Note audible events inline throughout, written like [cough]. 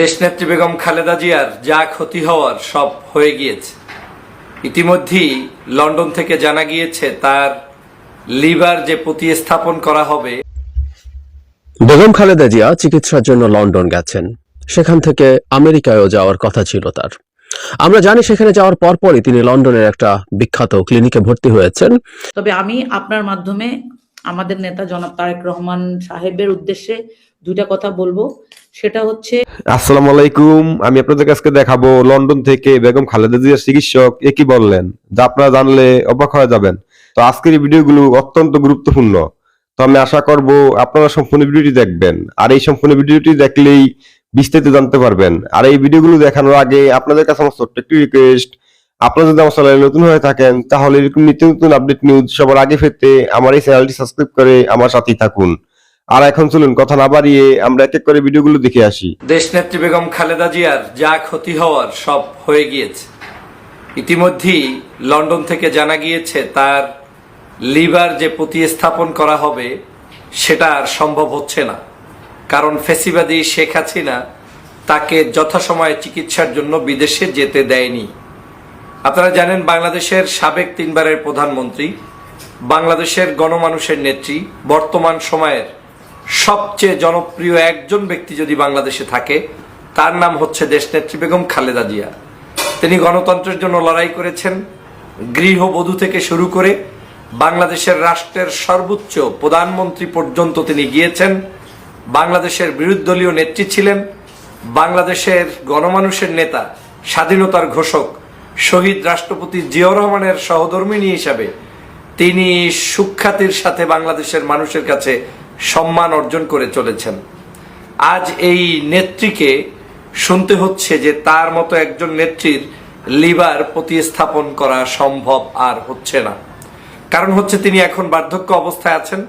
দেশনেত্রী বেগম খালেদা জিয়ার যা ক্ষতি হওয়ার সব হয়ে গিয়েছে। ইতিমধ্যেই লন্ডন থেকে জানা গিয়েছে তার লিভার যে প্রতিস্থাপন করা হবে। বেগম খালেদা জিয়া চিকিৎসার জন্য লন্ডন গেছেন। সেখান থেকে আমেরিকায়ও যাওয়ার কথা ছিল তার। আমরা জানি সেখানে যাওয়ার পরপরই তিনি লন্ডনের একটা বিখ্যাত ক্লিনিকে ভর্তি হয়েছেন। তবে আমি আপনার মাধ্যমে আমাদের নেতা জনাব তারেক রহমান সাহেবের উদ্দেশ্যে দুইটা কথা বলব। সেটা হচ্ছে আসসালামু আলাইকুম, আমি আপনাদের কাছে দেখাবো লন্ডন থেকে বেগম খালেদা জিয়ার চিকিৎসক। এ কি বললেন? যা আপনারা জানলে অবাক হয়ে যাবেন। তো আজকের ভিডিওগুলো অত্যন্ত গুরুত্বপূর্ণ। তো আমি আশা করব আপনারা সম্পূর্ণ ভিডিওটি দেখবেন। আর এই সম্পূর্ণ ভিডিওটি দেখলেই বিস্তারিত জানতে পারবেন। আর এই ভিডিওগুলো দেখানোর আগে আপনাদের কাছে আমার ছোট্ট একটি রিকোয়েস্ট আপনারা যদি আমার চ্যানেলে নতুন হয়ে থাকেন, তাহলে এরকম নিত্য নতুন আপডেট নিউজ সবার আগে পেতে আমার এই চ্যানেলটি সাবস্ক্রাইব করে আমার সাথেই থাকুন। আর এখন চলুন, কথা না বাড়িয়ে আমরা এক এক করে ভিডিওগুলো দেখে আসি। দেশনেত্রী বেগম খালেদা জিয়ার যা ক্ষতি হওয়ার সব হয়ে গিয়েছে। ইতিমধ্যেই লন্ডন থেকে জানা গিয়েছে, তার লিভার যে প্রতিস্থাপন করা হবে, সেটা আর সম্ভব হচ্ছে না। কারণ ফেসিবাদী শেখ হাসিনা তাকে যথাসময়ে চিকিৎসার জন্য বিদেশে যেতে দেয়নি। আপনারা জানেন, বাংলাদেশের সাবেক তিনবারের প্রধানমন্ত্রী, বাংলাদেশের গণমানুষের নেত্রী, বর্তমান সময়ের সবচেয়ে জনপ্রিয় একজন ব্যক্তি যদি বাংলাদেশে থাকে, তার নাম হচ্ছে দেশনেত্রী বেগম খালেদা জিয়া। তিনি গণতন্ত্রের জন্য লড়াই করেছেন, গৃহবধূ থেকে শুরু করে বাংলাদেশের রাষ্ট্রের সর্বোচ্চ প্রধানমন্ত্রী পর্যন্ত তিনি গিয়েছেন, বাংলাদেশের বিরোধীদলীয় নেত্রী ছিলেন, বাংলাদেশের গণমানুষের নেতা, স্বাধীনতার ঘোষক, শহীদ রাষ্ট্রপতি জিয়াউর রহমানের সহধর্মিনী হিসাবে তিনি সুখ্যাতির সাথে বাংলাদেশের মানুষের কাছে সম্মান অর্জন করে চলেছেন। আজ এই নেত্রীকে শুনতে হচ্ছে যে তার মতো একজন নেত্রীর লিভার প্রতিস্থাপন করা সম্ভব আর হচ্ছে না। কারণ হচ্ছে তিনি এখন বার্ধক্য অবস্থায় আছেন,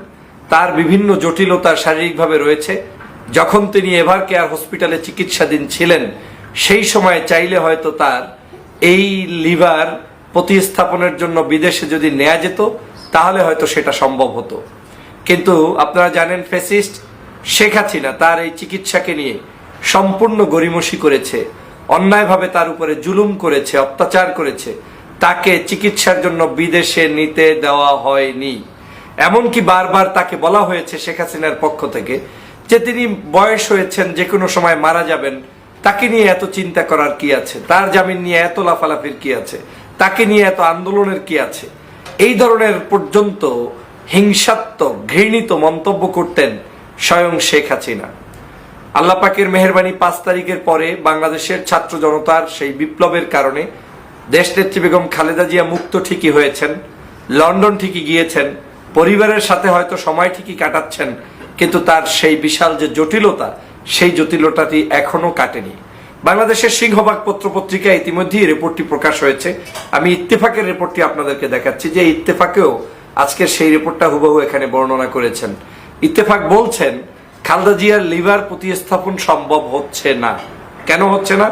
তার বিভিন্ন জটিলতা শারীরিকভাবে রয়েছে। যখন তিনি এভার কেয়ার হসপিটালে চিকিৎসাধীন ছিলেন, সেই সময় চাইলে হয়তো তার এই লিভার প্রতিস্থাপনের জন্য বিদেশে যদি নেওয়া যেত, তাহলে হয়তো সেটা সম্ভব হতো। কিন্তু আপনারা জানেন ফেসিস্ট শেখ হাসিনা তার এই চিকিৎসাকে নিয়ে সম্পূর্ণ গরিমসি করেছে, অন্যায়ভাবে তার উপরে জুলুম করেছে, অত্যাচার করেছে। তাকে চিকিৎসার জন্য বিদেশে নিতে দেওয়া হয়নি। এমনকি বারবার তাকে বলা হয়েছে শেখ হাসিনার পক্ষ থেকে যে তিনি বয়স হয়েছেন, যে কোনো সময় মারা যাবেন, তাকে নিয়ে এত চিন্তা করার কি আছে? তার জামিন নিয়ে এত লাফালাফির কি আছে? তাকে নিয়ে এত আন্দোলনের কি আছে? এই ধরনের পর্যন্ত হিংসাত্মক, ঘৃণিত মন্তব্য করতেন স্বয়ং শেখ হাসিনা। আল্লাহ পাকের মেহরবানি পাঁচ তারিখের পরে বাংলাদেশের ছাত্র জনতার সেই বিপ্লবের কারণে দেশনেত্রী বেগম খালেদা জিয়া মুক্ত ঠিকই হয়েছেন, লন্ডন ঠিকই গিয়েছেন, পরিবারের সাথে হয়তো সময় ঠিকই কাটাচ্ছেন, কিন্তু তার সেই বিশাল যে জটিলতা, সেই জটিলতাটি এখনও কাটেনি। বাংলাদেশের সিংহবাগ পত্র পত্রিকায় ইতিমধ্যেই রিপোর্টটি প্রকাশ হয়েছে। আমি ইত্তেফাকের রিপোর্টটি আপনাদেরকে দেখাচ্ছি, যে ইত্তেফাকেও আজকের সেই রিপোর্টটা হুবহু এখানে বর্ণনা করেছেন। ইত্তেফাক বলছেন, খালদা জিয়ার লিভার প্রতিস্থাপন সম্ভব হচ্ছে না। কেন হচ্ছে না?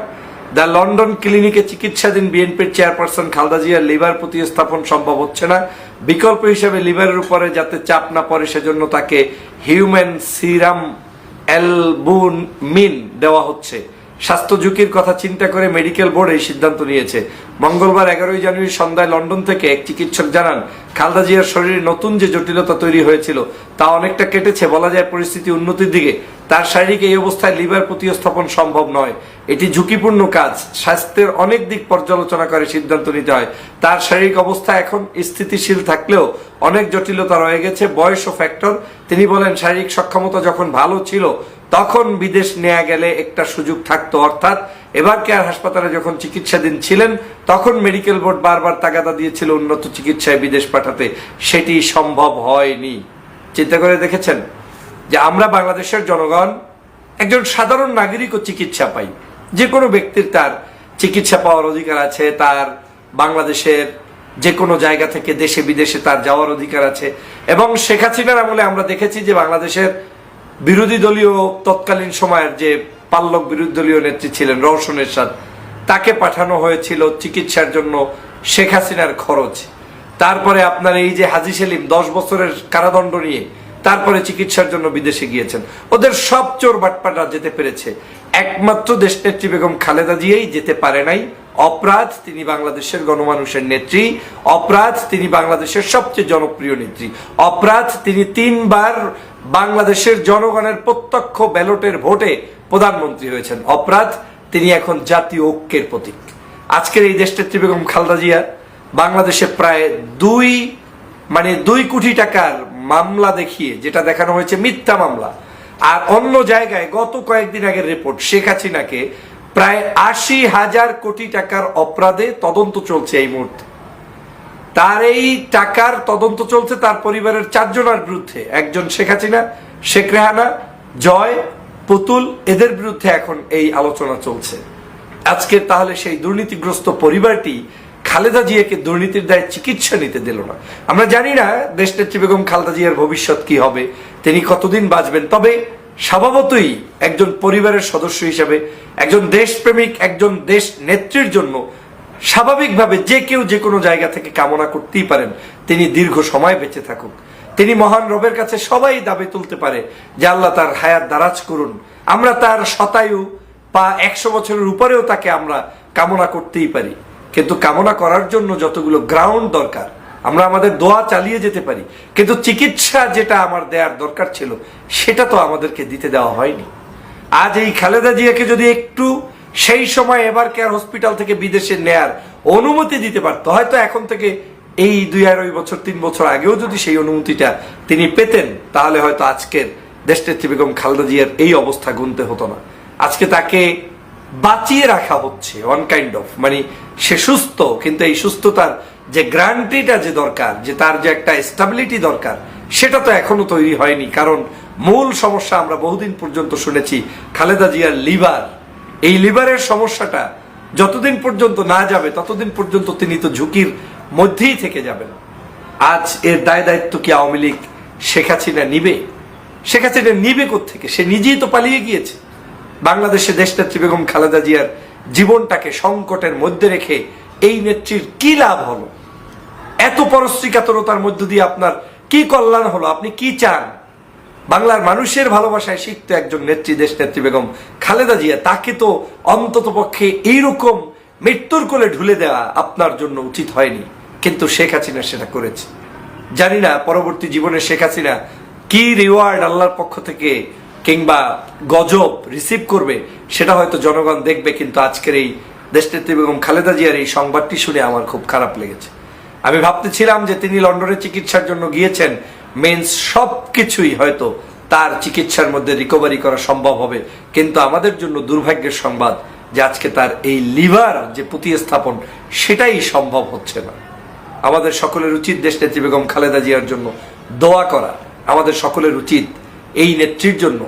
দ্য লন্ডন ক্লিনিকে চিকিৎসাধীন বিএনপির চেয়ারপারসন খালদা জিয়ার লিভার প্রতিস্থাপন সম্ভব হচ্ছে না। বিকল্প হিসেবে লিভারের উপরে যাতে চাপ না পড়ে, সেজন্য তাকে হিউম্যান সিরাম অ্যালবুন মিন দেওয়া হচ্ছে। স্বাস্থ্য ঝুঁকির কথা চিন্তা করে মেডিকেল বোর্ড এই সিদ্ধান্ত নিয়েছে। মঙ্গলবার এগারোই জানুয়ারি সন্ধ্যায় লন্ডন থেকে এক চিকিৎসক জানান, খালদা জিয়ার শরীরে নতুন যে জটিলতা তৈরি হয়েছিল, তা অনেকটা কেটেছে, বলা যায় পরিস্থিতি উন্নতির দিকে। তার শারীরিক এই অবস্থায় লিভার প্রতিস্থাপন সম্ভব নয়। এটি ঝুঁকিপূর্ণ কাজ, স্বাস্থ্যের অনেক দিক পর্যালোচনা করে সিদ্ধান্ত নিতে হয়। তার শারীরিক অবস্থা এখন স্থিতিশীল থাকলেও অনেক জটিলতা রয়ে গেছে। বয়স ও ফ্যাক্টর তিনি বলেন, শারীরিক সক্ষমতা যখন ভালো ছিল তখন বিদেশ নেওয়া গেলে একটা সুযোগ থাকতো, অর্থাৎ এবার কেয়ার হাসপাতালে যখন চিকিৎসাধীন ছিলেন, তখন মেডিকেল বোর্ড বারবার তাগাদা দিয়েছিল উন্নত চিকিৎসায় বিদেশ পাঠাতে। সেটি সম্ভব হয়নি। চিন্তা করে দেখেছেন যে আমরা বাংলাদেশের জনগণ, একজন সাধারণ নাগরিকও চিকিৎসা পাই। যে কোনো ব্যক্তির তার চিকিৎসা পাওয়ার অধিকার আছে, তার বাংলাদেশের যে কোনো জায়গা থেকে দেশে বিদেশে তার যাওয়ার অধিকার আছে। এবং শেখ হাসিনার আমলে আমরা দেখেছি যে বাংলাদেশের বিরোধী দলীয় তৎকালীন সময়ের যে পাল্লক বিরোধী দলীয় নেত্রী ছিলেন রওশন এরশাদ, তাকে পাঠানো হয়েছিল চিকিৎসার জন্য শেখ হাসিনার খরচ। তারপরে আপনার এই যে হাজি সেলিম দশ বছরের কারাদণ্ড নিয়ে তারপরে চিকিৎসার জন্য বিদেশে গিয়েছেন। ওদের সব চোর বাটপাটা যেতে পেরেছে। একমাত্র দেশ নেত্রী বেগম খালেদা জিয়াই যেতে পারে নাই। অপরাধ, তিনি বাংলাদেশের গণমানুষের নেত্রী। অপরাধ, তিনি বাংলাদেশের সবচেয়ে জনপ্রিয় নেত্রী। অপরাধ, তিনি তিনবার বাংলাদেশের জনগণের প্রত্যক্ষ ব্যালটের ভোটে প্রধানমন্ত্রী হয়েছেন। অপরাধ, তিনি এখন জাতীয় ঐক্যের প্রতীক। আজকের এই দেশনেত্রী বেগম খালদা জিয়া, বাংলাদেশে প্রায় দুই মানে দুই কোটি টাকার মামলা দেখিয়ে, যেটা দেখানো হয়েছে মিথ্যা মামলা। আর অন্য জায়গায় গত কয়েকদিন আগের রিপোর্ট, শেখ হাসিনাকে প্রায় আশি হাজার কোটি টাকার অপরাধে তদন্ত চলছে এই মুহূর্তে। তার এই টাকার তদন্ত চলছে, তার পরিবারের চারজনের বিরুদ্ধে। একজন শেখ হাসিনা, শেখ রেহানা, জয়, পুতুল, এদের বিরুদ্ধে এখন এই আলোচনা চলছে। আজকে তাহলে সেই দুর্নীতিগ্রস্ত পরিবারটি খালেদা জিয়াকে দুর্নীতির দায়ে চিকিৎসা নিতে দিল না। আমরা জানি না দেশনেত্রী বেগম খালেদা জিয়ার ভবিষ্যৎ কি হবে, তিনি কতদিন বাঁচবেন। তবে স্বভাবতই একজন পরিবারের সদস্য হিসেবে, একজন দেশপ্রেমিক, একজন দেশ নেত্রীর জন্য স্বাভাবিকভাবে যে কেউ যে কোনো জায়গা থেকে কামনা করতেই পারেন, তিনি দীর্ঘ সময় বেঁচে থাকুক। তিনি মহান রবের কাছে সবাই দাবি তুলতে পারে যে আল্লাহ তার হায়াত দারাজ করুন। আমরা তার শতায়ু বা একশো বছরের উপরেও তাকে আমরা কামনা করতেই পারি। কিন্তু কামনা করার জন্য যতগুলো গ্রাউন্ড দরকার, আমরা আমাদের দোয়া চালিয়ে যেতে পারি। কিন্তু চিকিৎসা যেটা আমার দেওয়ার দরকার ছিল, সেটা তো আমাদেরকে দিতে দেওয়া হয়নি। আজ এই খালেদা জিয়াকে যদি একটু সেই সময় এবার কেয়ার হসপিটাল থেকে বিদেশে নেয়ার অনুমতি দিতে পারতো। হয়তো এখন থেকে এই দুই আড়াই বছর, তিন বছর আগেও যদি সেই অনুমতিটা তিনি পেতেন, তাহলে হয়তো আজকের দেশনেত্রী বেগম খালেদা জিয়ার এই অবস্থা গুনতে হতো না। আজকে তাকে বাঁচিয়ে রাখা হচ্ছে ওয়ান কাইন্ড অফ মানে সে সুস্থ, কিন্তু এই সুস্থতার যে গ্যারান্টিটা যে দরকার, যে তার যে একটা স্টাবিলিটি দরকার, সেটা তো এখনও তৈরি হয়নি। কারণ মূল সমস্যা আমরা বহুদিন পর্যন্ত শুনেছি, খালেদা জিয়ার লিভার এই লিভারের সমস্যাটা যতদিন পর্যন্ত না যাবে, ততদিন পর্যন্ত তিনি তো ঝুঁকির মধ্যেই থেকে যাবেন। আজ এর দায় দায়িত্ব কি আওয়ামী লীগ? শেখ নিবে? শেখ নিবে থেকে সে নিজেই তো পালিয়ে গিয়েছে। বাংলাদেশে দেশনেত্রী বেগম খালেদা জিয়ার জীবনটাকে সংকটের মধ্যে রেখে এই নেত্রীর কি লাভ হলো? এত পরশ্রীকাতরতার মধ্য দিয়ে আপনার কি কল্যাণ হলো? আপনি কি চান? বাংলার মানুষের ভালোবাসায় শিখতো একজন নেত্রী দেশ নেত্রী বেগম খালেদা জিয়া, তাকে তো অন্তত পক্ষে এইরকম মৃত্যুর কোলে ঢুলে দেওয়া আপনার জন্য উচিত হয়নি। কিন্তু শেখ হাসিনা সেটা করেছে। জানি না পরবর্তী জীবনে শেখ হাসিনা কি রিওয়ার্ড আল্লাহর পক্ষ থেকে কিংবা গজব রিসিভ করবে, সেটা হয়তো জনগণ দেখবে, কিন্তু আজকের এই দেশনেত্রী বেগম খালেদা জিয়ার এই সংবাদটি শুনে আমার খুব খারাপ লেগেছে। আমি ভাবতেছিলাম যে তিনি লন্ডনে চিকিৎসার জন্য গিয়েছেন মেন্স সব কিছুই হয়তো তার চিকিৎসার মধ্যে রিকভারি করা সম্ভব হবে। কিন্তু আমাদের জন্য দুর্ভাগ্যের সংবাদ যে আজকে তার এই লিভার, যে প্রতিস্থাপন, সেটাই সম্ভব হচ্ছে না। আমাদের সকলের উচিত দেশ নেত্রী বেগম খালেদা জিয়ার জন্য দোয়া করা। আমাদের সকলের উচিত এই নেত্রীর জন্য,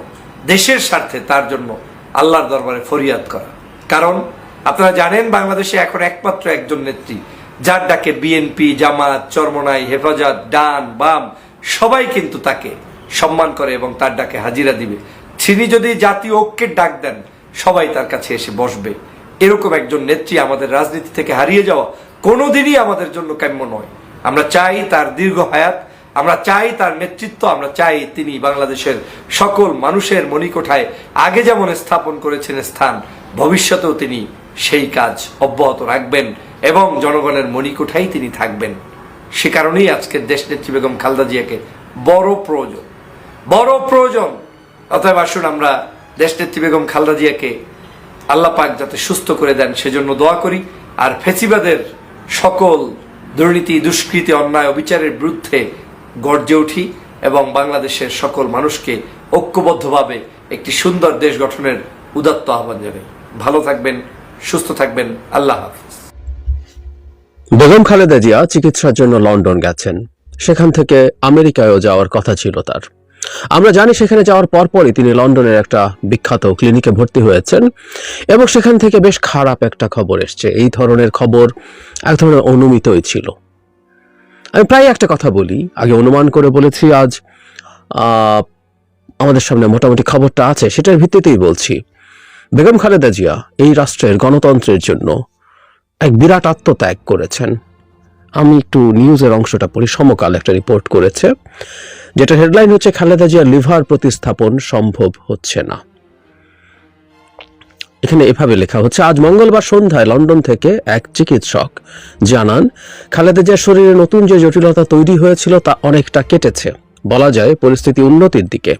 দেশের স্বার্থে তার জন্য আল্লাহর দরবারে ফরিয়াদ করা। কারণ আপনারা জানেন বাংলাদেশে এখন একমাত্র একজন নেত্রী, যার ডাকে বিএনপি, জামাত, চরমনাই, হেফাজত, ডান, বাম সবাই কিন্তু তাকে সম্মান করে এবং তার ডাকে হাজিরা দিবে। তিনি যদি জাতীয় ঐক্যের ডাক দেন, সবাই তার কাছে এসে বসবে। এরকম একজন নেত্রী আমাদের রাজনীতি থেকে হারিয়ে যাওয়া কোনোদিনই আমাদের জন্য কাম্য নয়। আমরা চাই তার দীর্ঘ হায়াত, আমরা চাই তার নেতৃত্ব, আমরা চাই তিনি বাংলাদেশের সকল মানুষের মণিকোঠায় আগে যেমন স্থাপন করেছেন স্থান, ভবিষ্যতেও তিনি সেই কাজ অব্যাহত রাখবেন এবং জনগণের মণিকোঠায় তিনি থাকবেন। সে কারণেই আজকের দেশ নেত্রী বেগম খালদা জিয়াকে বড় প্রয়োজন। বড় প্রয়োজন। অতএব আসুন আমরা দেশ নেত্রী বেগম খালদা জিয়াকে আল্লাহ পাক যাতে সুস্থ করে দেন সেজন্য দোয়া করি। আর ফেসিবাদের সকল দুর্নীতি, দুষ্কৃতি, অন্যায়, অবিচারের বিরুদ্ধে গর্জে উঠি এবং বাংলাদেশের সকল মানুষকে ঐক্যবদ্ধভাবে একটি সুন্দর দেশ গঠনের উদাত্ত আহ্বান জানাই। ভালো থাকবেন, সুস্থ থাকবেন। আল্লাহ হাফিজ। বেগম খালেদা জিয়া চিকিৎসার জন্য লন্ডন গেছেন। সেখান থেকে আমেরিকায়ও যাওয়ার কথা ছিল তার। আমরা জানি সেখানে যাওয়ার পরপরই তিনি লন্ডনের একটা বিখ্যাত ক্লিনিকে ভর্তি হয়েছেন এবং সেখান থেকে বেশ খারাপ একটা খবর এসছে। এই ধরনের খবর এক ধরনের অনুমিতই ছিল। আমি প্রায় একটা কথা বলি, আগে অনুমান করে বলেছি, আজ আমাদের সামনে মোটামুটি খবরটা আছে, সেটার ভিত্তিতেই বলছি। বেগম খালেদা জিয়া এই রাষ্ট্রের গণতন্ত্রের জন্য এক বিরাট আত্মত্যাগ করেছেন। আমি একটু নিউজের অংশটা পড়ি, সমকাল একটা রিপোর্ট করেছে, যেটা হেডলাইন হচ্ছে, খালেদা জিয়ার লিভার প্রতিস্থাপন সম্ভব হচ্ছে না। এখানে এভাবে লেখা হচ্ছে, আজ মঙ্গলবার সন্ধ্যায় লন্ডন থেকে এক চিকিৎসক জানান, খালেদা জিয়ার শরীরে নতুন যে জটিলতা তৈরি হয়েছিল তা অনেকটা কেটেছে। বলা যায়, পরিস্থিতি উন্নতির দিকে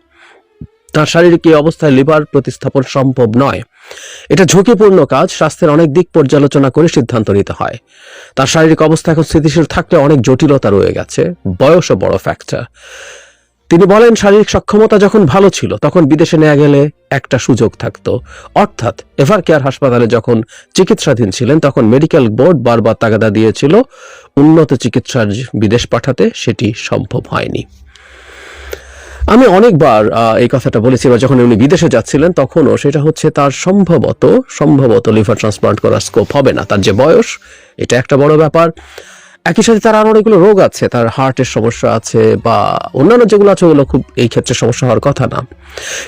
তার শারীরিক এই অবস্থায় লিভার প্রতিস্থাপন সম্ভব নয়। এটা ঝুঁকিপূর্ণ কাজ, স্বাস্থ্যের অনেক দিক পর্যালোচনা করে সিদ্ধান্ত নিতে হয়। তার শারীরিক অবস্থা এখন স্থিতিশীল থাকলে অনেক জটিলতা রয়ে গেছে। বয়সও বড় ফ্যাক্টর তিনি বলেন, শারীরিক সক্ষমতা যখন ভালো ছিল, তখন বিদেশে নেওয়া গেলে একটা সুযোগ থাকতো। অর্থাৎ এভার কেয়ার হাসপাতালে যখন চিকিৎসাধীন ছিলেন, তখন মেডিকেল বোর্ড বারবার তাগাদা দিয়েছিল, উন্নত চিকিৎসার বিদেশ পাঠাতে সেটি সম্ভব হয়নি। আমি অনেকবার এই কথাটা বলেছি বা যখন উনি বিদেশে যাচ্ছিলেন, তখনও সেটা হচ্ছে তার সম্ভবত সম্ভবত লিভার ট্রান্সপ্লান্ট করার স্কোপ হবে না। তার যে বয়স, এটা একটা বড় ব্যাপার। একই সাথে তার আরও অনেকগুলো রোগ আছে, তার হার্টের সমস্যা আছে বা অন্যান্য যেগুলো আছে, ওগুলো খুব এই ক্ষেত্রে সমস্যা হওয়ার কথা না।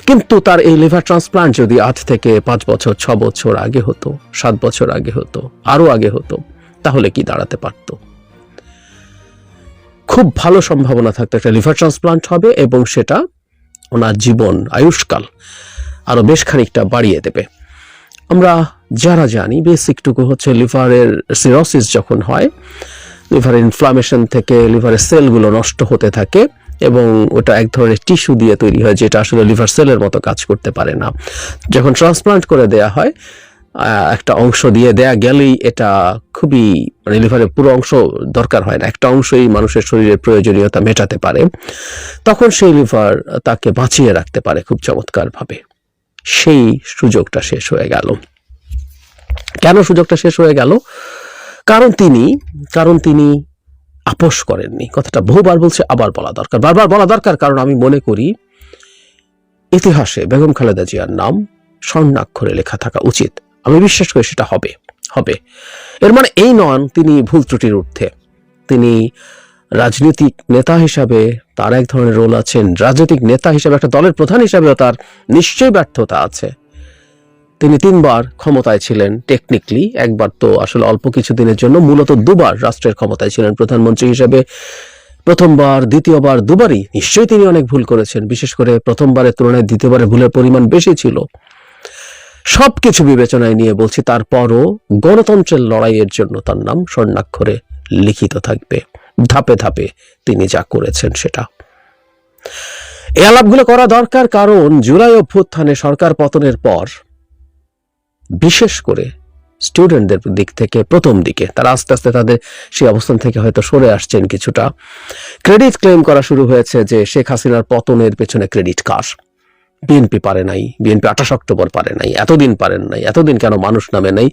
কিন্তু তার এই লিভার ট্রান্সপ্লান্ট যদি আজ থেকে পাঁচ বছর, ছ বছর আগে হতো, সাত বছর আগে হতো আরও আগে হতো, তাহলে কি দাঁড়াতে পারতো? খুব ভালো সম্ভাবনা থাকতো একটা লিভার ট্রান্সপ্লান্ট হবে এবং সেটা ওনার জীবন, আয়ুষ্কাল আরও বেশ খানিকটা বাড়িয়ে দেবে। আমরা যারা জানি, বেসিকটুকু হচ্ছে লিভারের সিরোসিস যখন হয় লিভারের ইনফ্লামেশন থেকে লিভারের সেলগুলো নষ্ট হতে থাকে এবং ওটা এক ধরনের টিস্যু দিয়ে তৈরি হয়, যেটা আসলে লিভার সেলের মতো কাজ করতে পারে না। যখন ট্রান্সপ্লান্ট করে দেয়া হয় একটা অংশ দিয়ে দেয়া গেলেই এটা খুবই মানে লিভারের পুরো অংশ দরকার হয় না। একটা অংশই মানুষের শরীরের প্রয়োজনীয়তা মেটাতে পারে। তখন সেই লিভার তাকে বাঁচিয়ে রাখতে পারে খুব চমৎকারভাবে। সেই সুযোগটা শেষ হয়ে গেল। কেন সুযোগটা শেষ হয়ে গেল? কারণ তিনি কারণ তিনি আপোষ করেননি। কথাটা বহুবার বলছে, আবার বলা দরকার। বারবার বলা দরকার, কারণ আমি মনে করি, ইতিহাসে বেগম খালেদা জিয়ার নাম স্বর্ণাক্ষরে লেখা থাকা উচিত। আমি বিশ্বাস করি সেটা হবে হবে। এর মানে এই নন তিনি ভুল ত্রুটির ঊর্ধ্বে। তিনি রাজনৈতিক নেতা হিসাবে তার এক ধরনের রোল আছেন, রাজনৈতিক নেতা হিসাবে একটা দলের প্রধান হিসাবেও তার নিশ্চয়ই ব্যর্থতা আছে। তিনি তিনবার ক্ষমতায় ছিলেন টেকনিক্যালি একবার তো আসলে অল্প কিছু দিনের জন্য, মূলত দুবার রাষ্ট্রের ক্ষমতায় ছিলেন প্রধানমন্ত্রী হিসেবে। প্রথমবার, দ্বিতীয়বার, দুবারই নিশ্চয়ই তিনি অনেক ভুল করেছেন, বিশেষ করে প্রথমবারের তুলনায় দ্বিতীয়বারের ভুলের পরিমাণ বেশি ছিল। সবকিছু বিবেচনায় নিয়ে বলছি, তারপরও গণতন্ত্রের লড়াইয়ের জন্য তার নাম স্বর্ণাক্ষরে লিখিত থাকবে। ধাপে ধাপে তিনি যা করেছেন সেটা। এই আলাপগুলো করা দরকার কারণ জুলাই অভ্যুত্থানে সরকার পতনের পর বিশেষ করে স্টুডেন্টদের দিক থেকে প্রথম দিকে, তারা আস্তে আস্তে তাদের সেই অবস্থান থেকে হয়তো সরে আসছেন কিছুটা। ক্রেডিট ক্লেম করা শুরু হয়েছে যে শেখ হাসিনার পতনের পেছনে ক্রেডিট কার বিএনপি পারে নাই বিএনপি আঠাশ অক্টোবর পারে নাই, এতদিন পারেন নাই, এতদিন কেন মানুষ নামে নাই?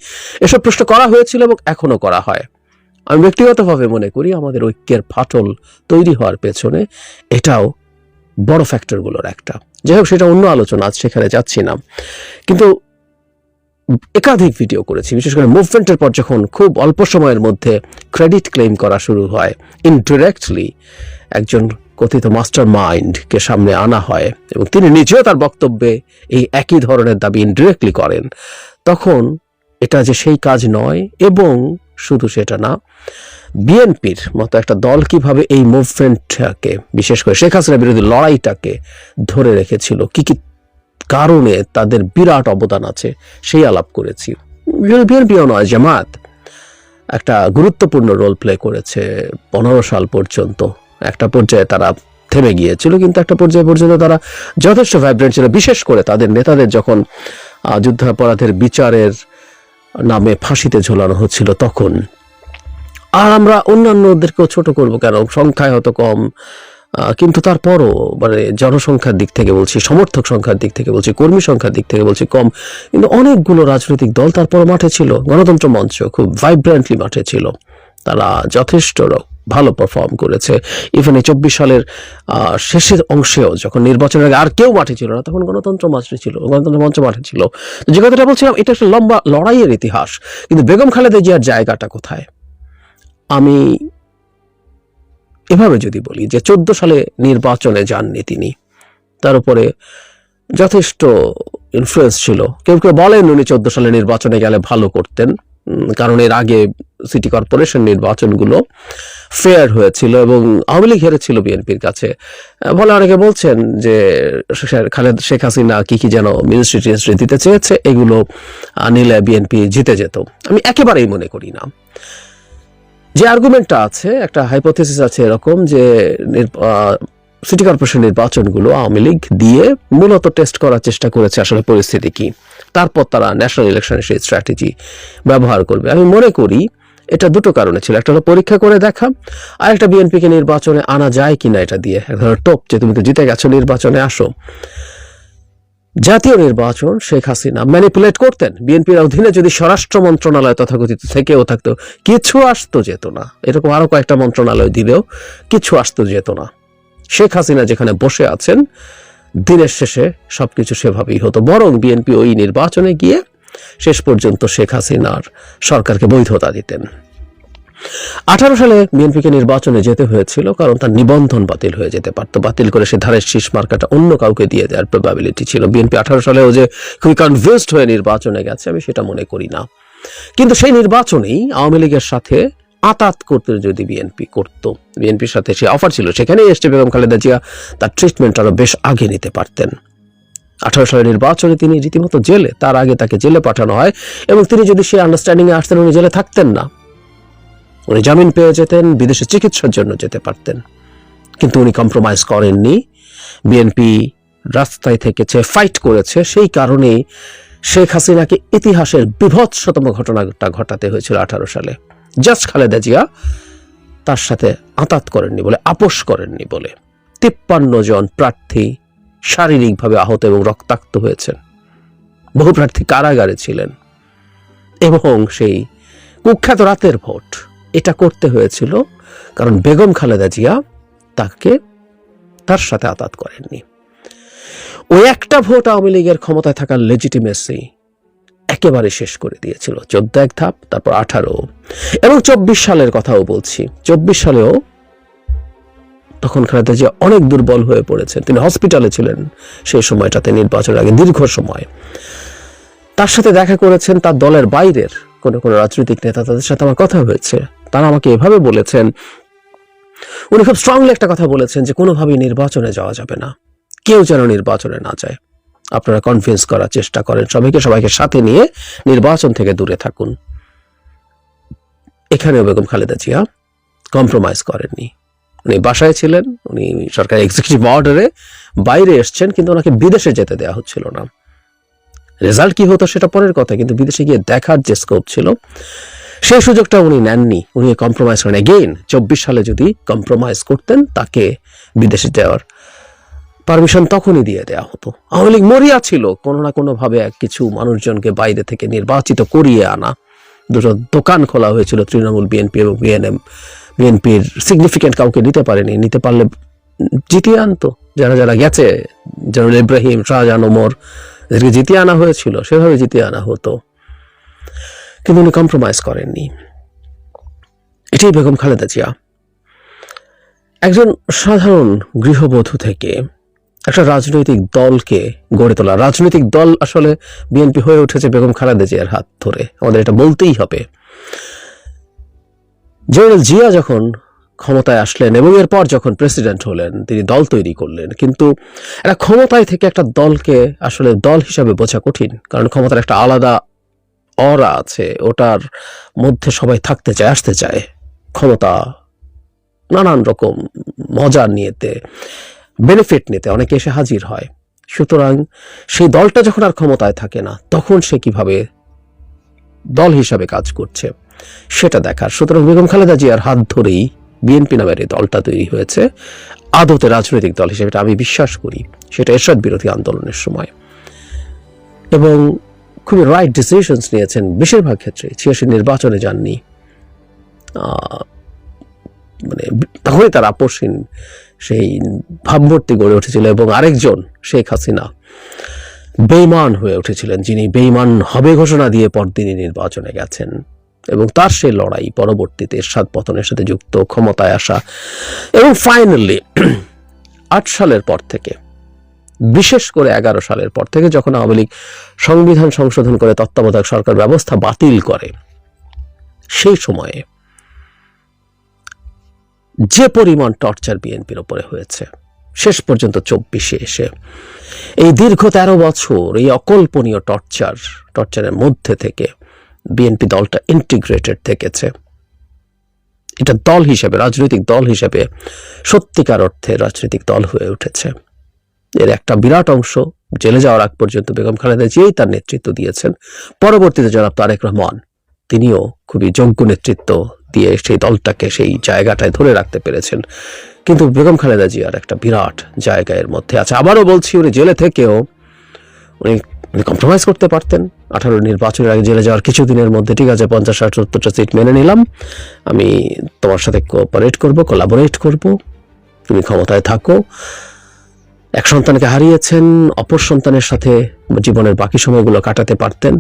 এসব প্রশ্ন করা হয়েছিল এবং এখনও করা হয়। আমি ব্যক্তিগতভাবে মনে করি আমাদের ঐক্যের ফাটল তৈরি হওয়ার পেছনে এটাও বড় ফ্যাক্টরগুলোর একটা। যাই হোক, সেটা অন্য আলোচনা, আজ সেখানে যাচ্ছি না। কিন্তু একাধিক ভিডিও করেছি, বিশেষ করে মুভমেন্টের পর যখন খুব অল্প সময়ের মধ্যে ক্রেডিট ক্লেম করা শুরু হয় ইনডিরেক্টলি একজন কথিত মাস্টার মাইন্ডকে সামনে আনা হয় এবং তিনি নিজেও তার বক্তব্যে এই একই ধরনের দাবি ইনডিরেক্টলি করেন। তখন এটা যে সেই কাজ নয় এবং শুধু সেটা না, বিএনপির মতো একটা দল কীভাবে এই মুভমেন্টটাকে, বিশেষ করে শেখ হাসিনা বিরোধী লড়াইটাকে ধরে রেখেছিল, কি কি কারণে তাদের বিরাট অবদান আছে, সেই আলাপ করেছি। বিএনপিও নয়, জামাত একটা গুরুত্বপূর্ণ রোল প্লে করেছে পনেরো সাল পর্যন্ত। একটা পর্যায়ে তারা থেমে গিয়েছিল, কিন্তু একটা পর্যায়ে পর্যন্ত তারা যথেষ্ট ভাইব্রেন্ট ছিল, বিশেষ করে তাদের নেতাদের যখন যুদ্ধাপরাধের বিচারের নামে ফাঁসিতে ঝোলানো হচ্ছিল তখন। আর আমরা অন্যান্যদেরকেও ছোট করব কেন? সংখ্যায় হয়তো কম কিন্তু তারপরও মানে জনসংখ্যার দিক থেকে বলছি, সমর্থক সংখ্যার দিক থেকে বলছি, কর্মী সংখ্যার দিক থেকে বলছি কম, কিন্তু অনেকগুলো রাজনৈতিক দল তারপর মাঠে ছিল, গণতন্ত্র মঞ্চ খুব ভাইব্রেন্টলি মাঠে ছিল। তারা যথেষ্ট ভালো পারফর্ম করেছে। ইভেন এই চব্বিশ সালের শেষের অংশেও যখন নির্বাচনের আগে আর কেউ মাঠে ছিল না, তখন গণতন্ত্র মাঠে ছিল, গণতন্ত্র মঞ্চ মাঠে ছিল। যে কথাটা বলছিলাম, এটা একটা লম্বা লড়াইয়ের ইতিহাস। কিন্তু বেগম খালেদা জিয়ার জায়গাটা কোথায়? আমি এভাবে যদি বলি যে চোদ্দ সালে নির্বাচনে যাননি তিনি। তার উপরে যথেষ্ট ইনফ্লুয়েন্স ছিল। কেউ কেউ বলেন উনি চোদ্দ সালে নির্বাচনে গেলে ভালো করতেন। কারণ এর আগে সিটি কর্পোরেশন নির্বাচনগুলো ফেয়ার হয়েছিল এবং আওয়ামী লীগ হেরেছিল বিএনপির কাছে। বলে অনেকে বলছেন যে খালেদ, শেখ হাসিনা কি কি যেন মিনিস্ট্রি টিনিস্ট্রি দিতে চেয়েছে, এগুলো নিলে বিএনপি জিতে যেত। আমি একেবারেই মনে করি না। যে আর্গুমেন্টটা আছে, একটা হাইপোথেসিস আছে এরকম যে সিটি কর্পোরেশন নির্বাচনগুলো আওয়ামী লীগ দিয়ে মূলত টেস্ট করার চেষ্টা করেছে আসলে পরিস্থিতি কি। তারপর তারা ন্যাশনাল ইলেকশনের সেই স্ট্র্যাটেজি ব্যবহার করবে। আমি মনে করি এটা দুটো কারণে ছিল। একটা হলো পরীক্ষা করে দেখা, আর একটা বিএনপিকে নির্বাচনে আনা যায় কিনা এটা দিয়ে। এক ধরনের টোপ যে তুমি তো জিতে গেছো নির্বাচনে, আসো। জাতীয় নির্বাচন শেখ হাসিনা ম্যানিপুলেট করতেন। বিএনপির অধীনে যদি স্বরাষ্ট্র মন্ত্রণালয় তথাকথিত থেকেও থাকতো, কিছু আসতো যেত না। এরকম আরও কয়েকটা মন্ত্রণালয় দিলেও কিছু আসতো যেত না। শেখ হাসিনা যেখানে বসে আছেন দিনের শেষে সবকিছু সেভাবেই হতো। বরং বিএনপি ওই নির্বাচনে গিয়ে শেষ পর্যন্ত শেখ হাসিনার সরকারকে বৈধতা দিতেন। আঠারো সালে বিএনপিকে নির্বাচনে যেতে হয়েছিল কারণ তার নিবন্ধন বাতিল হয়ে যেতে পারতো। বাতিল করে সে ধারের শীষ মার্কাটা অন্য কাউকে দিয়ে দেওয়ার প্রবাবিলিটি ছিল। বিএনপি আঠারো সালেও যে খুবই কনভিন্সড হয়ে নির্বাচনে গেছে, আমি সেটা মনে করি না। কিন্তু সেই নির্বাচনেই আওয়ামী লীগের সাথে আতাত করতে যদি বিএনপি করত। বিএনপির সাথে সে অফার ছিল, সেখানেই এসটি বেগম খালেদা জিয়া তার ট্রিটমেন্ট আরও বেশ আগে নিতে পারতেন। আঠারো সালের নির্বাচনে তিনি রীতিমতো জেলে, তার আগে তাকে জেলে পাঠানো হয় এবং তিনি যদি সেই আন্ডারস্ট্যান্ডিং এ আসতেন, উনি জেলে থাকতেন না। উনি জামিন পেয়ে যেতেন, বিদেশে চিকিৎসার জন্য যেতে পারতেন। কিন্তু উনি কম্প্রোমাইজ করেননি। বিএনপি রাস্তায় থেকেছে ফাইট করেছে। সেই কারণেই শেখ হাসিনাকে ইতিহাসের বিভৎসতম ঘটনাটা ঘটাতে হয়েছিল আঠারো সালে। জাস্ট খালেদা জিয়া তার সাথে আতাত করেননি বলে, আপোষ করেননি বলে। তিপ্পান্ন জন প্রার্থী শারীরিকভাবে আহত এবং রক্তাক্ত হয়েছেন। বহু প্রার্থী কারাগারে ছিলেন। এবং সেই কুখ্যাত রাতের ভোট, এটা করতে হয়েছিল কারণ বেগম খালেদা জিয়া তাকে তার সাথে আতাত করেননি। ওই একটা ভোট আওয়ামী লীগের ক্ষমতায় থাকার লেজিটিমেসি একেবারে শেষ করে দিয়েছিল। চোদ্দ এক ধাপ, তারপর আঠারো। এবং চব্বিশ সালের কথাও বলছি। চব্বিশ সালেও তখন খালেদা জিয়া অনেক দুর্বল হয়ে পড়েছেন, তিনি হসপিটালে ছিলেন সেই সময়টাতে নির্বাচনের আগে দীর্ঘ সময়। তার সাথে দেখা করেছেন তার দলের বাইরের কোনো কোনো রাজনৈতিক নেতা, তাদের সাথে আমার কথা হয়েছে। তারা আমাকে এভাবে বলেছেন, উনি খুব স্ট্রংলি একটা কথা বলেছেন যে কোনোভাবেই নির্বাচনে যাওয়া যাবে না। কেউ যেন নির্বাচনে না যায়। আপনারা কনভিন্স করার চেষ্টা করেন। সবাইকে সবাইকে সাথে নিয়ে নির্বাচন থেকে দূরে থাকুন। এখানেও বেগম খালেদা জিয়া কম্প্রোমাইজ করেননি। উনি বাসায় ছিলেন, উনি সরকার এক্সিকিউটিভ অর্ডারে বাইরে এসছেন, কিন্তু ওনাকে বিদেশে যেতে দেওয়া হচ্ছিল না। রেজাল্ট কি হতো সেটা পরের কথা, কিন্তু বিদেশে গিয়ে দেখার যে স্কোপ ছিল, সেই সুযোগটা উনি নেননি। উনি কম্প্রোমাইজ করেন। এগেইন চব্বিশ সালে যদি কম্প্রোমাইজ করতেন, তাকে বিদেশে যাওয়ার পারমিশন তখনই দিয়ে দেওয়া হতো। আওয়ামী লীগ মরিয়া ছিল, কোনো না কোনো ভাবে এক কিছু মানুষজনকে বাইরে থেকে নির্বাচিত করিয়ে আনা। দুটো দোকান খোলা হয়েছিল, তৃণমূল, বিএনপি এবং বিএনএম। বিএনপির সিগনিফিকেন্ট কাউকে নিতে পারেনি। নিতে পারলে জিতিয়ে আনতো। যারা যারা গেছে জেনারেল ইব্রাহিম, শাহজাহান ওমর, এদেরকে জিতিয়ে আনা হয়েছিল, সেভাবে জিতিয়ে আনা হতো। কিন্তু উনি কম্প্রোমাইজ করেননি। এটাই বেগম খালেদা জিয়া। একজন সাধারণ গৃহবধূ থেকে একটা রাজনৈতিক দলকে গড়ে তোলা। রাজনৈতিক দল আসলে বিএনপি হয়ে উঠেছে বেগম খালেদা জিয়ার হাত ধরে। আমাদের এটা বলতেই হবে। জেনারেল জিয়া যখন ক্ষমতায় আসলেন এবং এরপর যখন প্রেসিডেন্ট হলেন, তিনি দল তৈরি করলেন। কিন্তু একটা ক্ষমতায় থেকে একটা দলকে আসলে দল হিসাবে বোঝা কঠিন। কারণ ক্ষমতার একটা আলাদা অরা আছে, ওটার মধ্যে সবাই থাকতে চায়, আসতে চায়। ক্ষমতা নানান রকম মজা নিয়েতে। বেনিফিট নিতে অনেকে এসে হাজির হয়। সুতরাং সেই দলটা যখন আর ক্ষমতায় থাকে না, তখন সে কীভাবে দল হিসাবে কাজ করছে, সেটা দেখার। সুতরাং বেগম খালেদা জিয়ার হাত ধরেই বিএনপি নামের এই দলটা তৈরি হয়েছে। আদতে রাজনৈতিক দল হিসেবে আমি বিশ্বাস করি, সেটা এরশাদ বিরোধী আন্দোলনের সময়। এবং খুবই রাইট ডিসিশনস নিয়েছেন বেশিরভাগ ক্ষেত্রে, ছিয়াশি নির্বাচনে যাননি। মানে তখনই তার আপোষহীন সেই ভাবমূর্তি গড়ে উঠেছিল এবং আরেকজন শেখ হাসিনা বেইমান হয়ে উঠেছিলেন, যিনি বেইমান হবে ঘোষণা দিয়ে পরদিনই নির্বাচনে গেছেন। এবং তার সেই লড়াই পরবর্তীতে এরশাদ পতনের সাথে যুক্ত, ক্ষমতায় আসা এবং ফাইনালি [clears throat] আট সালের পর থেকে, বিশেষ করে এগারো সালের পর থেকে যখন আওয়ামী লীগ সংবিধান সংশোধন করে তত্ত্বাবধায়ক সরকার ব্যবস্থা বাতিল করে, সেই সময়ে যে পরিমাণ টর্চার বিএনপির ওপরে হয়েছে, শেষ পর্যন্ত চব্বিশে এসে এই দীর্ঘ তেরো বছর এই অকল্পনীয় টর্চার, টর্চারের মধ্যে থেকে বিএনপি দলটা ইন্টিগ্রেটেড থেকেছে। এটা দল হিসেবে, রাজনৈতিক দল হিসেবে সত্যিকার অর্থে রাজনৈতিক দল হয়ে উঠেছে। এর একটা বিরাট অংশ জেলে যাওয়ার আগ পর্যন্ত বেগম খালেদা জিয়াই তার নেতৃত্ব দিয়েছেন। পরবর্তীতে জনাব তারেক রহমান, তিনিও খুবই যোগ্য নেতৃত্ব দিয়ে সেই দলটাকে সেই জায়গাটায় ধরে রাখতে পেরেছেন। কিন্তু বেগম খালেদা জিয়ার একটা বিরাট জায়গা এর মধ্যে আছে। আবারও বলছি, উনি জেলে থেকেও উনি কম্প্রোমাইজ করতে পারতেন। আঠারো নির্বাচনের আগে জেলে যাওয়ার কিছুদিনের মধ্যে, ঠিক আছে, পঞ্চাশ, ষাট, সত্তরটা সিট মেনে নিলাম। আমি তোমার সাথে কোঅপারেট করব কোলাবোরেট করব। তুমি ক্ষমতায় থাকো। এক সন্তানকে হারিয়েছেন, অপর সন্তানের সাথে জীবনের বাকি সময়গুলো কাটাতে পারতেন।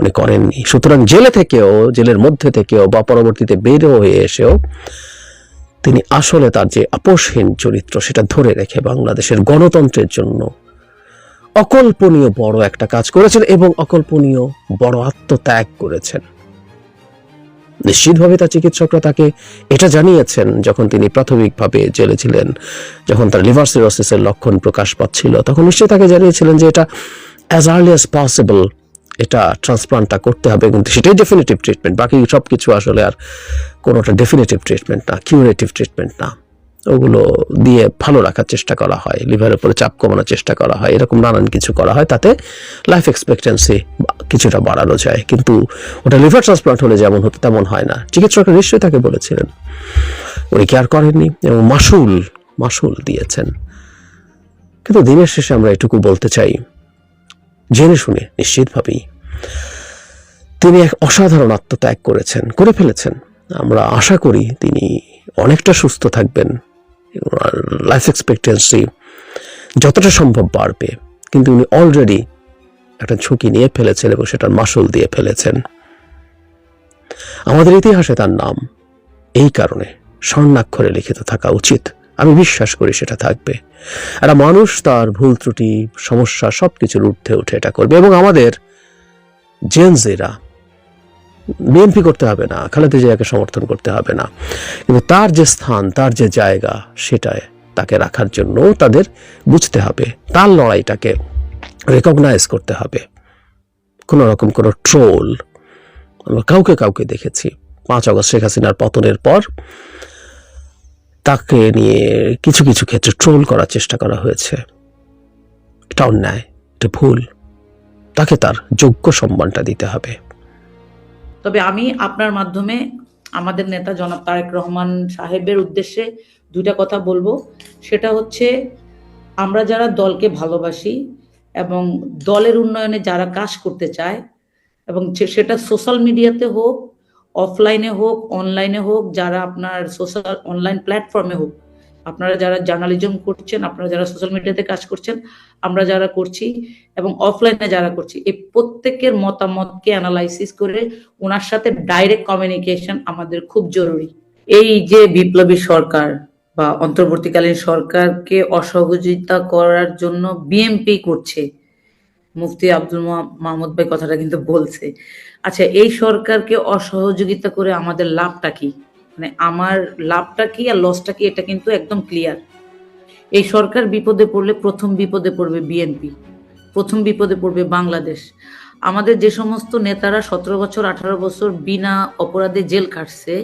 উনি করেননি। সুতরাং জেলে থেকেও, জেলের মধ্যে থেকেও বা পরবর্তীতে বের হয়ে এসেও তিনি আসলে তার যে আপোষহীন চরিত্র সেটা ধরে রেখে বাংলাদেশের গণতন্ত্রের জন্য অকল্পনীয় বড় একটা কাজ করেছেন এবং অকল্পনীয় বড় আত্মত্যাগ করেছেন। নিশ্চিতভাবে তার চিকিৎসকরা তাকে এটা জানিয়েছেন যখন তিনি প্রাথমিকভাবে জেলে ছিলেন, যখন তার লিভার সিরোসিসের লক্ষণ প্রকাশ পাচ্ছিল, তখন নিশ্চয়ই তাকে জানিয়েছিলেন যে এটা অ্যাজ আর্লি অ্যাজ পসিবল এটা ট্রান্সপ্লান্টটা করতে হবে কিন্তু সেটাই ডেফিনেটিভ ট্রিটমেন্ট বাকি সব কিছু আসলে আর কোনোটা ডেফিনেটিভ ট্রিটমেন্ট না কিউরেটিভ ট্রিটমেন্ট না। ওগুলো দিয়ে ভালো রাখার চেষ্টা করা হয়, লিভারের উপরে চাপ কমানোর চেষ্টা করা হয়, এরকম নানান কিছু করা হয়, তাতে লাইফ এক্সপেক্টেন্সি কিছুটা বাড়ানো যায়। কিন্তু ওটা লিভার ট্রান্সপ্লান্ট হলে যেমন হতো তেমন হয় না। চিকিৎসকরা নিশ্চয়ই তাকে বলেছিলেন। উনি কেয়ার করেননি এবং মাসুল মাসুল দিয়েছেন। কিন্তু দিনের শেষে আমরা এটুকু বলতে চাই জেনে শুনে নিশ্চিতভাবেই তিনি এক অসাধারণ আত্মত্যাগ করেছেন, করে ফেলেছেন। আমরা আশা করি তিনি অনেকটা সুস্থ থাকবেন লাইফ এক্সপেক্টেন্সি যতটা সম্ভব বাড়বে। কিন্তু উনি অলরেডি একটা ঝুঁকি নিয়ে ফেলেছেন এবং সেটার মাসুল দিয়ে ফেলেছেন। আমাদের ইতিহাসে তার নাম এই কারণে স্বর্ণাক্ষরে লিখিত থাকা উচিত। বিশ্বাস করি সেটা থাকবে। একটা মানুষ তার ভুল ত্রুটি, সমস্যা সবকিছুর ঊর্ধ্বে উঠে এটা করবে এবং আমাদের জেনজেরা বিএনপি করতে হবে না, খালেদা জিয়াকে সমর্থন করতে হবে না। কিন্তু তার যে স্থান, তার যে জায়গা, সেটায় তাকে রাখার জন্য তাদের বুঝতে হবে। তার লড়াইটাকে রেকগনাইজ করতে হবে। কোনো রকম কোনো ট্রোল আমরা কাউকে কাউকে দেখেছি। পাঁচ অগস্ট শেখ হাসিনার পতনের পর তাকে নিয়ে কিছু কিছু ক্ষেত্রে ট্রোল করার চেষ্টা করা হয়েছে। এটা অন্যায়, এটা ভুল। তাকে তার যোগ্য সম্মানটা দিতে হবে। তবে আমি আপনার মাধ্যমে আমাদের নেতা জনাব তারেক রহমান সাহেবের উদ্দেশ্যে দুইটা কথা বলব। সেটা হচ্ছে, আমরা যারা দলকে ভালোবাসি এবং দলের উন্নয়নে যারা কাজ করতে চায় এবং সেটা সোশ্যাল মিডিয়াতে হোক অফলাইনে হোক অনলাইনে হোক, যারা আপনার সোশ্যাল অনলাইন প্ল্যাটফর্মে হোক, আপনারা যারা জার্নালিজম করছেন, আপনারা যারা সোশ্যাল মিডিয়াতে কাজ করছেন, আমরা যারা করছি এবং অফলাইনে যারা করছি, এই প্রত্যেকের মতামতকে অ্যানালাইসিস করে ওনার সাথে ডাইরেক্ট কমিউনিকেশন আমাদের খুব জরুরি। এই যে বিপ্লবী সরকার বা অন্তর্বর্তীকালীন সরকারকে অসহযোগিতা করার জন্য বিএমপি করছে মুফতি আব্দুল মাহমুদ ভাই কথাটা কিন্তু বলছে। আচ্ছা এই সরকারকে অসহযোগিতা করে আমাদের লাভটা কি? মানে আমার লাভটা কি আর লসটা কি? এটা কিন্তু একদম ক্লিয়ার এই সরকার বিপদে পড়লে প্রথম বিপদে পড়বে বিএনপি, প্রথম বিপদে পড়বে বাংলাদেশ। আমাদের যে সমস্ত নেতারা সতেরো বছর, আঠারো বছর বিনা অপরাধে জেল কাটছে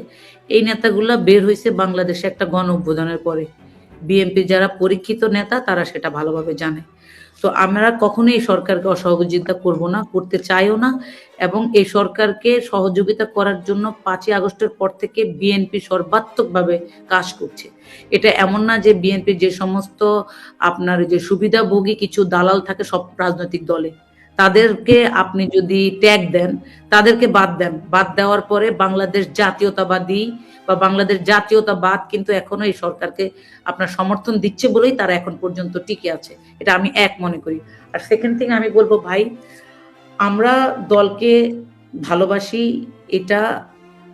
এই নেতাগুলা বের হয়েছে বাংলাদেশে একটা গণ অভ্যুত্থানের পরে। বিএনপি যারা পরীক্ষিত নেতা, তারা সেটা ভালোভাবে জানে। তো আমরা কখনোই এই সরকারকে অসহযোগিতা করব না, করতে চাইও না এবং এই সরকারকে সহযোগিতা করার জন্য পাঁচই আগস্টের পর থেকে বিএনপি সর্বাত্মকভাবে কাজ করছে। এটা এমন না যে বিএনপি যে সমস্ত আপনার যে সুবিধাভোগী কিছু দালাল থাকে সব রাজনৈতিক দলে, তাদেরকে আপনি যদি ট্যাগ দেন, তাদেরকে বাদ দেন, বাদ দেওয়ার পরে বাংলাদেশ জাতীয়তাবাদী বা বাংলাদেশ জাতীয়তাবাদ কিন্তু এখনও এই সরকারকে আপনার সমর্থন দিচ্ছে বলেই তারা এখন পর্যন্ত টিকে আছে। এটা আমি এক মনে করি। আর সেকেন্ড থিং আমি বলব, ভাই, আমরা দলকে ভালোবাসি, এটা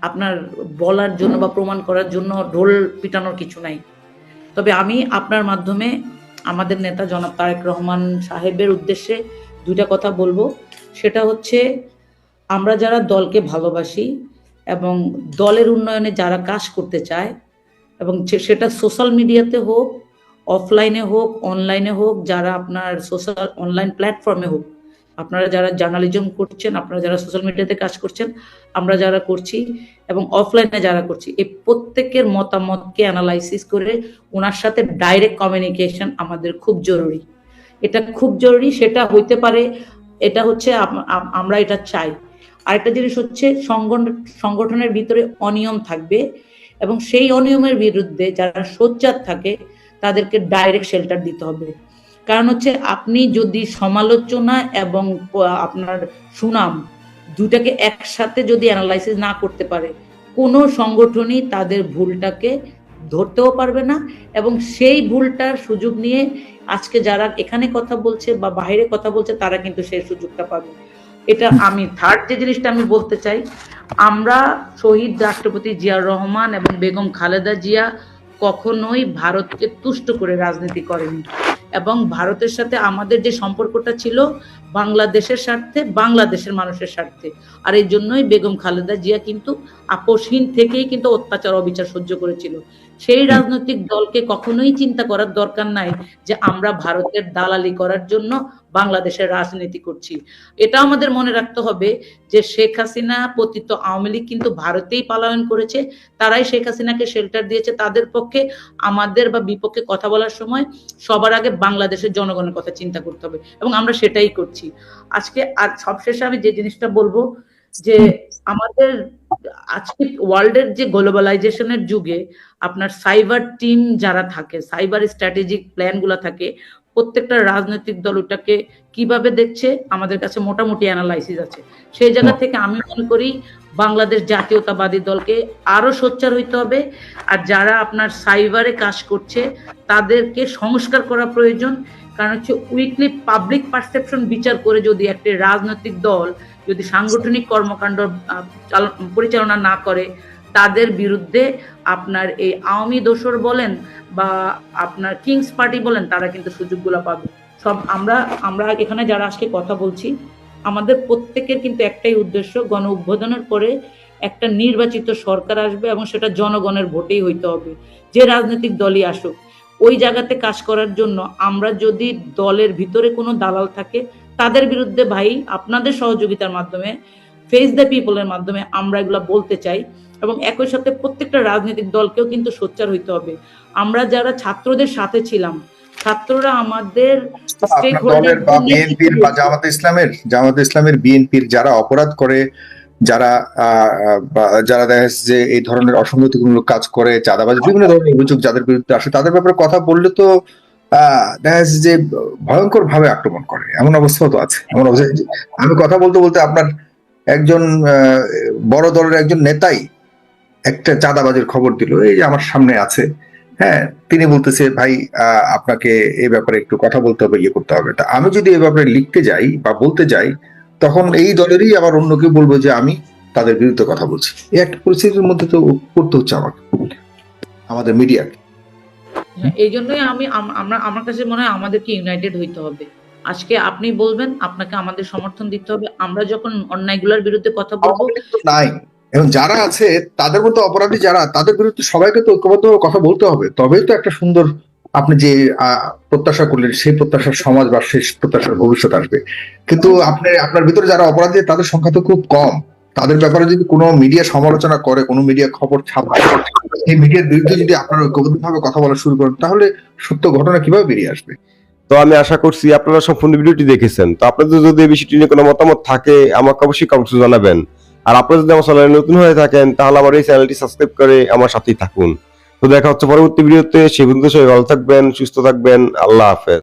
আপনার বলার জন্য বা প্রমাণ করার জন্য ঢোল পিটানোর কিছু নাই। তবে আমি আপনার মাধ্যমে আমাদের নেতা জনাব তারেক রহমান সাহেবের উদ্দেশ্যে দুইটা কথা বলব। সেটা হচ্ছে, আমরা যারা দলকে ভালোবাসি এবং দলের উন্নয়নে যারা কাজ করতে চায় এবং সেটা সোশ্যাল মিডিয়াতে হোক অফলাইনে হোক অনলাইনে হোক, যারা আপনার সোশ্যাল অনলাইন প্ল্যাটফর্মে হোক, আপনারা যারা জার্নালিজম করছেন, আপনারা যারা সোশ্যাল মিডিয়াতে কাজ করছেন, আমরা যারা করছি এবং অফলাইনে যারা করছি, এই প্রত্যেকের মতামতকে অ্যানালাইসিস করে ওনার সাথে ডাইরেক্ট কমিউনিকেশন আমাদের খুব জরুরি। এটা খুব জরুরি, সেটা হইতে পারে, এটা হচ্ছে আম- আম- আমরা এটা চাই। আরেকটা জিনিস হচ্ছে সংগঠন সংগঠনের ভিতরে অনিয়ম থাকবে এবং সেই অনিয়মের বিরুদ্ধে যারা সোচ্চার থাকে, তাদেরকে ডাইরেক্ট শেল্টার দিতে হবে। কারণ হচ্ছে আপনি যদি সমালোচনা এবং আপনার সুনাম দুটাকে একসাথে যদি অ্যানালাইসিস না করতে পারে, কোনো সংগঠনই তাদের ভুলটাকে ধরতেও পারবে না এবং সেই ভুলটার সুযোগ নিয়ে আজকে যারা এখানে কথা বলছে বা বাইরে কথা বলছে, তারা কিন্তু সেই সুযোগটা পাবে। এটা আমি থার্ড যে জিনিসটা আমি বলতে চাই, আমরা শহীদ রাষ্ট্রপতি জিয়া রহমান এবং বেগম খালেদা জিয়া কখনোই ভারতকে তুষ্ট করে রাজনীতি করেনি। এবং ভারতের সাথে আমাদের যে সম্পর্কটা ছিল, বাংলাদেশের স্বার্থে, বাংলাদেশের মানুষের স্বার্থে। আর এই জন্যই বেগম খালেদা জিয়া কিন্তু আপোষহীন থেকেই কিন্তু অত্যাচার, অবিচার সহ্য করেছিল। সেই রাজনৈতিক দলকে কখনোই চিন্তা করার দরকার নাই যে আমরা ভারতের দালালি করার জন্য বাংলাদেশের রাজনীতি করছি। এটা আমাদের মনে রাখতে হবে যে শেখ হাসিনা পতিত আওয়ামী লীগ কিন্তু ভারতেই পালায়ন করেছে, তারাই শেখ হাসিনাকে শেল্টার দিয়েছে, তাদের পক্ষে, আমাদের বা বিপক্ষে কথা বলার সময় সবার আগে বাংলাদেশের জনগণের কথা চিন্তা করতে হবে এবং আমরা সেটাই করছি। আজকে আর সবশেষে আমি যে জিনিসটা বলব যে আমাদের আজকে ওয়ার্ল্ডের যে গ্লোবালাইজেশনের যুগে আপনার সাইবার টিম যারা থাকে সাইবার স্ট্র্যাটেজিক প্ল্যানগুলো থাকে প্রত্যেকটা রাজনৈতিক দল ওটাকে কীভাবে দেখছে আমাদের কাছে মোটামুটি অ্যানালাইসিস আছে। সেই জায়গা থেকে আমি মনে করি বাংলাদেশ জাতীয়তাবাদী দলকে আরও সোচ্চার হইতে হবে আর যারা আপনার সাইবারে কাজ করছে তাদেরকে সংস্কার করা প্রয়োজন। কারণ হচ্ছে উইকলি পাবলিক পারসেপশন বিচার করে যদি একটি রাজনৈতিক দল যদি সাংগঠনিক কর্মকাণ্ড পরিচালনা না করে, তাদের বিরুদ্ধে আপনার এই আওয়ামী দোসর বলেন বা আপনার কিংস পার্টি বলেন, তারা কিন্তু সুযোগগুলো পাবে। সব আমরা আমরা এখানে যারা আজকে কথা বলছি, আমাদের প্রত্যেকের কিন্তু একটাই উদ্দেশ্য গণ উদ্বোধনের পরে একটা নির্বাচিত সরকার আসবে এবং সেটা জনগণের ভোটেই হইতে হবে। যে রাজনৈতিক দলই আসুক, ওই জায়গাতে কাজ করার জন্য আমরা যদি দলের ভিতরে কোনো দালাল থাকে তাদের বিরুদ্ধে ভাই আপনাদের সহযোগিতার মাধ্যমে ফেস দ্য পিপলের মাধ্যমে আমরা এগুলো বলতে চাই এবং একই সাথে প্রত্যেকটা রাজনৈতিক দলকেও কিন্তু সোচ্চার হইতে হবে। আমরা যারা ছাত্রদের সাথে ছিলাম ছাত্ররা আমাদের আপনার দলের বা বিএনপির বা জামাত ইসলামের জামাত ইসলামের বিএনপির যারা অপরাধ করে যারা যারা দেখা যাচ্ছে যে এই ধরনের অসঙ্গতিমূলক কাজ করে চাঁদাবাজ বিভিন্ন ধরনের অভিযোগ যাদের বিরুদ্ধে আসে তাদের ব্যাপারে কথা বললে তো দেখা যাচ্ছে যে ভয়ঙ্কর ভাবে আক্রমণ করে। এমন অবস্থাও তো আছে। এমন অবস্থা আমি কথা বলতে বলতে আপনার একজন বড় দলের একজন নেতাই একটা চাঁদাবাজের খবর দিল। এই যে আমার সামনে আছে। হ্যাঁ তিনি বলতেছে, ভাই আপনাকে এই ব্যাপারে একটু কথা বলতে হবে ইয়ে করতে হবে। তা আমি যদি এ ব্যাপারে লিখতে যাই বা বলতে যাই, তখন এই দলেরই আবার অন্য কেউ বলব যে আমি তাদের বিরুদ্ধে কথা বলছি। এই একটা পরিস্থিতির মধ্যে তো পড়তে হচ্ছে আমাকে, আমাদের মিডিয়াকে। এই জন্যই আমি, আম- আমরা, আমার কাছে মনে হয় আমাদেরকে ইউনাইটেড হইতে হবে। আজকে আপনি বলবেন, আপনাকে আমাদের সমর্থন দিতে হবে। আমরা যখন অন্যায়গুলোর বিরুদ্ধে কথা বলব নাই। এবং যারা আছে, তাদের মধ্যে অপরাধী যারা, তাদের বিরুদ্ধে সবাইকে তো ঐক্যবদ্ধ কথা বলতে হবে। তবেই তো একটা সুন্দর আপনি যে প্রত্যাশা করলেন, সেই প্রত্যাশার সমাজ বা সেই প্রত্যাশার ভবিষ্যৎ আসবে। কিন্তু আপনি, আপনার ভিতরে যারা অপরাধী, তাদের সংখ্যা তো খুব কম। তাদের ব্যাপারে যদি কোনো মিডিয়া সমালোচনা করে, কোনো মিডিয়া খবর ছাপায়, এই মিডিয়ার বিরুদ্ধে যদি আপনারা ঐক্যবদ্ধ ভাবে কথা বলা শুরু করেন, তাহলে সত্য ঘটনা কীভাবে বেরিয়ে আসবে? তো আমি আশা করছি আপনারা সম্পূর্ণ ভিডিওটি দেখেছেন। তো আপনাদের যদি এই বিষয়টি নিয়ে কোনো মতামত থাকে, আমাকে অবশ্যই কমেন্টে জানাবেন। আর আপনারা যদি আমার চ্যানেলে নতুন হয়ে থাকেন, তাহলে আমার এই চ্যানেলটি সাবস্ক্রাইব করে আমার সাথেই থাকুন। তো দেখা হচ্ছে পরবর্তী ভিডিওতে সে পর্যন্ত সবাই ভালো থাকবেন, সুস্থ থাকবেন, আল্লাহ হাফেজ।